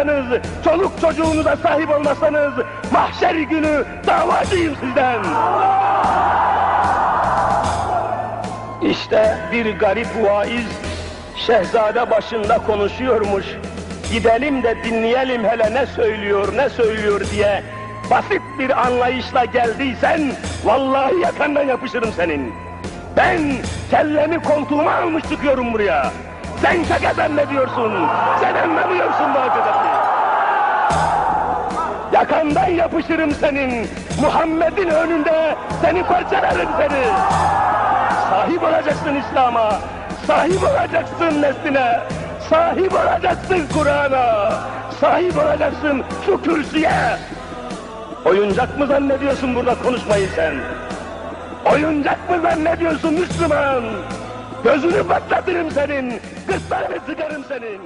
olmazsanız, çoluk çocuğunuza sahip olmazsanız, mahşer günü davacıyım sizden. İşte bir garip vaiz, şehzade başında konuşuyormuş. Gidelim de dinleyelim hele ne söylüyor, ne söylüyor diye basit bir anlayışla geldiysen, vallahi yakandan yapışırım senin. Ben kellemi koltuğuma almış çıkıyorum buraya. Sen şaka zannediyorsun, sen anlamıyorsun bu hakikati. Yakandan yapışırım senin, Muhammed'in önünde seni parçalarım seni. Sahip olacaksın İslam'a, sahip olacaksın nesline, sahip olacaksın Kur'an'a, sahip olacaksın şu kürsüye. Oyuncak mı zannediyorsun burada konuşmayı sen? Oyuncak mı zannediyorsun Müslüman? Gözünü patlatırım senin, kıslarını sıkarım senin.